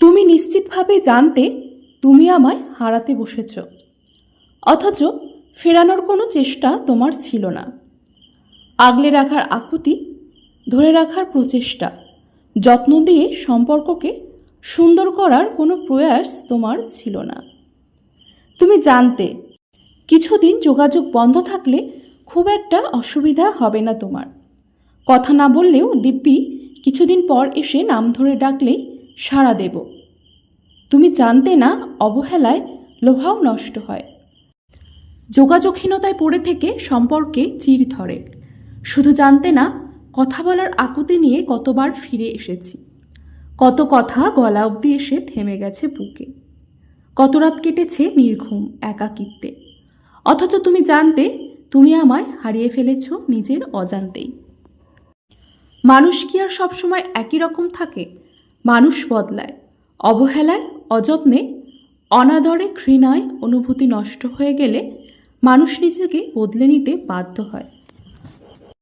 তুমি নিশ্চিতভাবে জানতে তুমি আমায় হারাতে বসেছ। অথচ ফেরানোর কোনো চেষ্টা তোমার ছিল না। আগলে রাখার আকুতি, ধরে রাখার প্রচেষ্টা, যত্ন দিয়ে সম্পর্ককে সুন্দর করার কোনো প্রয়াস তোমার ছিল না। তুমি জানতে, কিছুদিন যোগাযোগ বন্ধ থাকলে খুব একটা অসুবিধা হবে না তোমার। কথা না বললেও দিব্যি কিছুদিন পর এসে নাম ধরে ডাকলেই সাড়া দেব। তুমি জানতে না, অবহেলায় লোহাও নষ্ট হয়। যোগাযোগহীনতায় পড়ে থেকে সম্পর্কে চির ধরে। শুধু জানতে না, কথা বলার আকুতি নিয়ে কতবার ফিরে এসেছি। কত কথা গলা অবধি এসে থেমে গেছে বুকে। কত রাত কেটেছে নির্ঘুম একাকিত্বে। অথচ তুমি জানতে, তুমি আমায় হারিয়ে ফেলেছ নিজের অজান্তেই। মানুষ কি আর সবসময় একই রকম থাকে? মানুষ বদলায়, অবহেলায়, অযত্নে, অনাদরে, ঘৃণায়, অনুভূতি নষ্ট হয়ে গেলে মানুষ নিজেকে বদলে নিতে বাধ্য হয়।